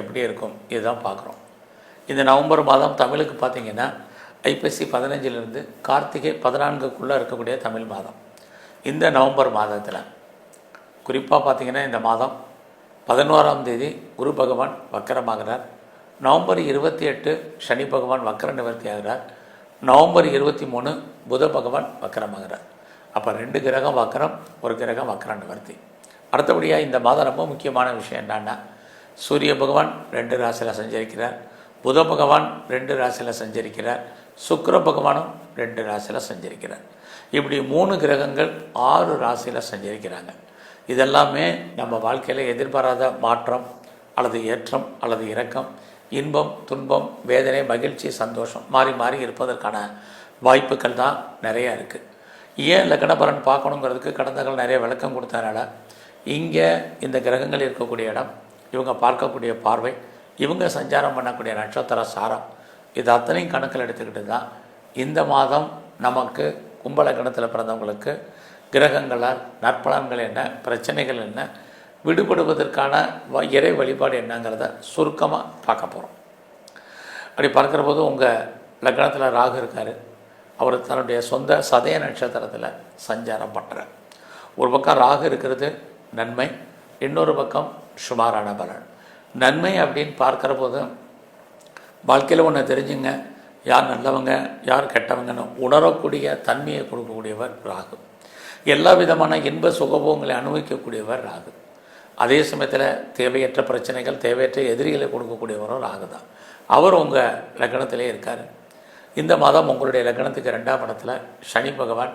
எப்படி இருக்கும் இதுதான் பார்க்குறோம். இந்த நவம்பர் மாதம் தமிழுக்கு பார்த்தீங்கன்னா ஐப்பசி பதினஞ்சிலிருந்து கார்த்திகை பதினான்குக்குள்ளே இருக்கக்கூடிய தமிழ் மாதம். இந்த நவம்பர் மாதத்தில் குறிப்பாக பார்த்தீங்கன்னா இந்த மாதம் பதினோராம் தேதி குரு பகவான் வக்கரமாகிறார். நவம்பர் இருபத்தி எட்டு சனி பகவான் வக்கர நிவர்த்தி ஆகிறார். நவம்பர் இருபத்தி மூணு புத பகவான் வக்கரமாகிறார். அப்போ ரெண்டு கிரகம் வக்கரம் ஒரு கிரகம் வக்கர நிவர்த்தி. அடுத்தபடியாக இந்த மாதம் ரொம்ப முக்கியமான விஷயம் என்னென்னா சூரிய பகவான் ரெண்டு ராசியில் சஞ்சரிக்கிறார். புத பகவான் ரெண்டு ராசியில் சஞ்சரிக்கிறார். சுக்கர பகவானும் ரெண்டு ராசியில் சஞ்சரிக்கிறார். இப்படி மூணு கிரகங்கள் ஆறு ராசியில் சஞ்சரிக்கிறாங்க. இதெல்லாமே நம்ம வாழ்க்கையில் எதிர்பாராத மாற்றம் அல்லது ஏற்றம் அல்லது இரக்கம் இன்பம் துன்பம் வேதனை மகிழ்ச்சி சந்தோஷம் மாறி மாறி இருப்பதற்கான வாய்ப்புகள் தான் நிறையா இருக்குது ஏன் லக்கணபலன் பார்க்கணுங்கிறதுக்கு கடந்தகள் நிறைய விளக்கம் கொடுத்தனால இங்கே இந்த கிரகங்கள் இருக்கக்கூடிய இடம் இவங்க பார்க்கக்கூடிய பார்வை இவங்க சஞ்சாரம் பண்ணக்கூடிய நட்சத்திர சாரம் இது அத்தனையும் கணக்கில் எடுத்துக்கிட்டு தான் இந்த மாதம் நமக்கு கும்பலகணத்தில் பிறந்தவங்களுக்கு கிரகங்களால் நற்பலன்கள் என்ன பிரச்சனைகள் என்ன விடுபடுவதற்கான வ- இறை வழிபாடு என்னங்கிறத சுருக்கமாக பார்க்க போகிறோம் அப்படி பார்க்குற போது உங்கள் லக்னத்தில் ராகு இருக்கார். அவர் தன்னுடைய சொந்த சதய நட்சத்திரத்தில் சஞ்சாரம் பண்ணுறார் ஒரு பக்கம் ராகு இருக்கிறது நன்மை இன்னொரு பக்கம் சுமாரான பலன். நன்மை அப்படின்னு பார்க்குற போது வாழ்க்கையில் ஒன்று தெரிஞ்சுங்க. யார் நல்லவங்க யார் கெட்டவங்கன்னு உணரக்கூடிய தன்மையை கொடுக்கக்கூடியவர் ராகு. எல்லா விதமான இன்ப சுகபோகங்களை அனுபவிக்கக்கூடியவர் ராகு. அதே சமயத்தில் தேவையற்ற பிரச்சனைகள் தேவையற்ற எதிரிகளை கொடுக்கக்கூடியவரும் ராகு தான். அவர் உங்கள் லக்னத்திலே இருக்கார். இந்த மாதம் உங்களுடைய லக்னத்துக்கு ரெண்டாம் இடத்துல சனி பகவான்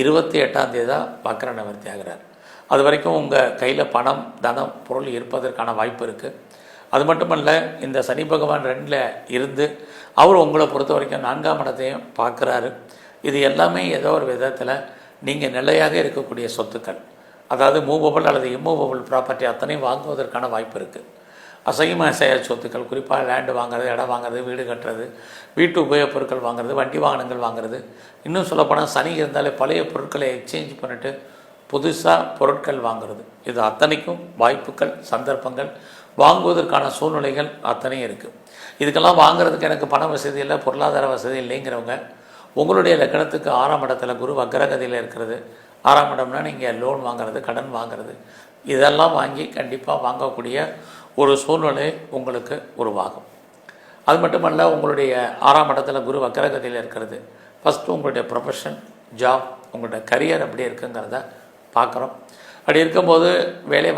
இருபத்தி எட்டாம் தேதி தான் வக்கர நிவர்த்தி ஆகிறார் அது வரைக்கும் உங்கள் கையில் பணம் தனம் பொருள் இருப்பதற்கான வாய்ப்பு இருக்குது அது மட்டுமல்ல இந்த சனி பகவான் ரெண்டில் இருந்து அவர் உங்களை பொறுத்த வரைக்கும் நான்காம் இடத்தையும் பார்க்குறாரு. இது எல்லாமே ஏதோ ஒரு விதத்தில் நீங்கள் நிலையாக இருக்கக்கூடிய சொத்துக்கள். அதாவது மூவபிள் அல்லது இம்மூவபிள் ப்ராப்பர்ட்டி அத்தனையும் வாங்குவதற்கான வாய்ப்பு இருக்குது அசையும் அசைய சொத்துக்கள் குறிப்பாக லேண்டு வாங்குறது இடம் வாங்குறது வீடு கட்டுறது வீட்டு உபயோகப் பொருட்கள் வாங்குறது வண்டி வாகனங்கள் வாங்குறது. இன்னும் சொல்லப்போனால் சனி இருந்தாலே பழைய பொருட்களை எக்ஸ்சேஞ்ச் பண்ணிட்டு புதுசாக பொருட்கள் வாங்குறது. இது அத்தனைக்கும் வாய்ப்புகள் சந்தர்ப்பங்கள். வாங்குவதற்கான சூழ்நிலைகள் அத்தனையும் இருக்குது இதுக்கெல்லாம் வாங்குறதுக்கு எனக்கு பண வசதி இல்லை பொருளாதார வசதி இல்லைங்கிறவங்க உங்களுடைய லக்கணத்துக்கு ஆறாம் இடத்துல குரு வக்கரகதியில் இருக்கிறது. ஆறாம் இடம்னா நீங்கள் லோன் வாங்குறது கடன் வாங்குறது. இதெல்லாம் வாங்கி கண்டிப்பாக வாங்கக்கூடிய ஒரு சூழ்நிலை உங்களுக்கு உருவாகும். அது மட்டுமல்ல உங்களுடைய ஆறாம் இடத்துல குரு வக்கரகதியில் இருக்கிறது. ஃபஸ்ட்டு உங்களுடைய ப்ரொஃபஷன் ஜாப் உங்களுடைய கரியர் எப்படி இருக்குங்கிறத பார்க்குறோம். அப்படி இருக்கும்போது வேலை வாய்ப்பு